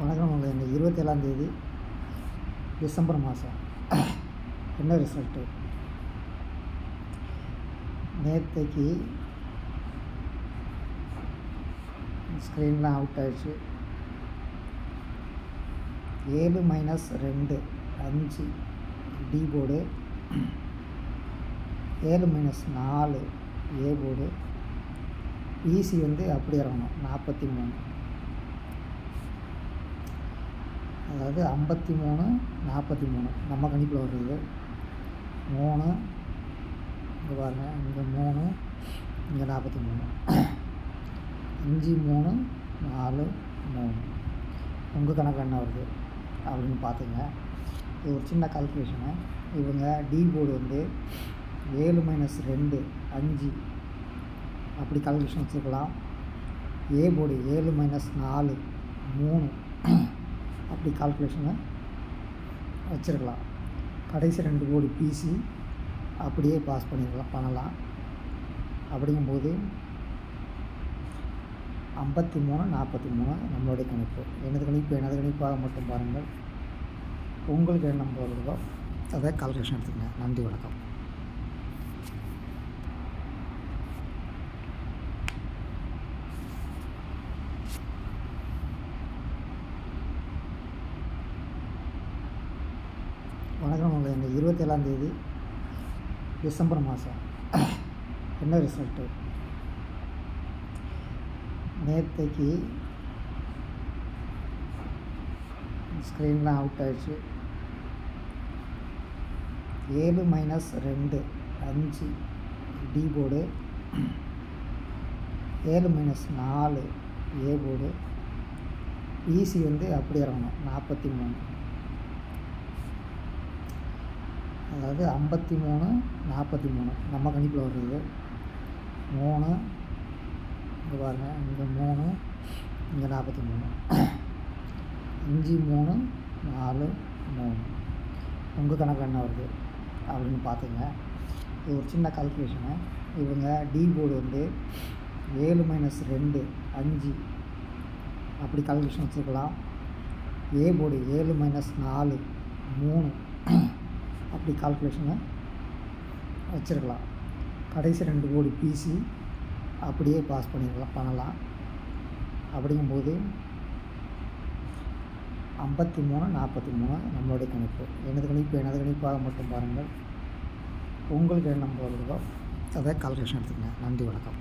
வணக்கம் இந்த இருபத்தேழாந்தேதி டிசம்பர் மாதம். என்ன ரிசல்ட்டு நேற்றைக்கு ஸ்க்ரீன்லாம் அவுட் ஆயிடுச்சு. ஏழு மைனஸ் ரெண்டு அஞ்சு டி போர்டு ஏழு மைனஸ் நாலு ஏ போர்டு ஈசி வந்து அப்படி இறங்கணும். நாற்பத்தி மூணு. அதாவது ஐம்பத்தி மூணு நாற்பத்தி மூணு நம்ம கணிப்பில் வர்றது மூணு இங்கே பாருங்கள் இங்கே மூணு இங்கே நாற்பத்தி மூணு அஞ்சு மூணு நாலு மூணு. உங்கள் கணக்கு என்ன வருது அப்படின்னு பார்த்துங்க இது ஒரு சின்ன கால்குலேஷனு இவங்க டி போர்டு வந்து ஏழு மைனஸ் ரெண்டு அஞ்சு. அப்படி கால்குலேஷன் வச்சுருக்கலாம். ஏ போர்டு ஏழு மைனஸ் நாலு மூணு. அப்படி கால்குலேஷனை வச்சுருக்கலாம். கடைசி ரெண்டு கோடி பிசி அப்படியே பாஸ் பண்ணிடலாம் பண்ணலாம். அப்படிங்கும்போது ஐம்பத்தி மூணு நாற்பத்தி மூணு நம்மளுடைய கணிப்பு. எனது கணிப்பு எனது கணிப்பாக மட்டும் பாருங்கள். உங்களுக்கு என்ன நம்பர் அதை கால்குலேஷன் எடுத்துக்கங்க. நன்றி வணக்கம். வணக்கம் உங்களை. இந்த இருபத்தேழாந்தேதி டிசம்பர் மாதம். என்ன ரிசல்ட்டு நேற்றைக்கு ஸ்க்ரீன்லாம் அவுட் ஆயிடுச்சு. ஏழு மைனஸ் ரெண்டு அஞ்சு டி போர்டு ஏழு மைனஸ் நாலு ஏ போர்டு ஈசி வந்து அப்படி இறங்கணும். நாற்பத்தி மூணு. அதாவது ஐம்பத்தி மூணு நாற்பத்தி மூணு நம்ம கணிப்பில் வருது மூணு இங்கே பாருங்கள் இங்கே மூணு இங்கே நாற்பத்தி மூணு அஞ்சு மூணு நாலு மூணு. உங்கள் கணக்கு என்ன வருது? அப்படின்னு பார்த்துங்க இது ஒரு சின்ன கால்குலேஷனு இவங்க டி போர்டு வந்து ஏழு மைனஸ் ரெண்டு அஞ்சு. அப்படி கால்குலேஷன் வச்சுருக்கலாம். ஏ போர்டு ஏழு மைனஸ் நாலு மூணு. இப்படி கால்குலேஷனை வச்சுருக்கலாம். கடைசி ரெண்டு கோடி பிசி அப்படியே பாஸ் பண்ணிடலாம் பண்ணலாம். அப்படிங்கும்போது ஐம்பத்தி மூணு நாற்பத்தி மூணு நம்மளுடைய கணிப்பு எனது கணிப்பு எனது கணிப்பாக மட்டும் பாருங்கள். உங்களுக்கு என்ன நம்பர் வருதோ அதை கால்குலேஷன் எடுத்துக்கங்க. நன்றி வணக்கம்.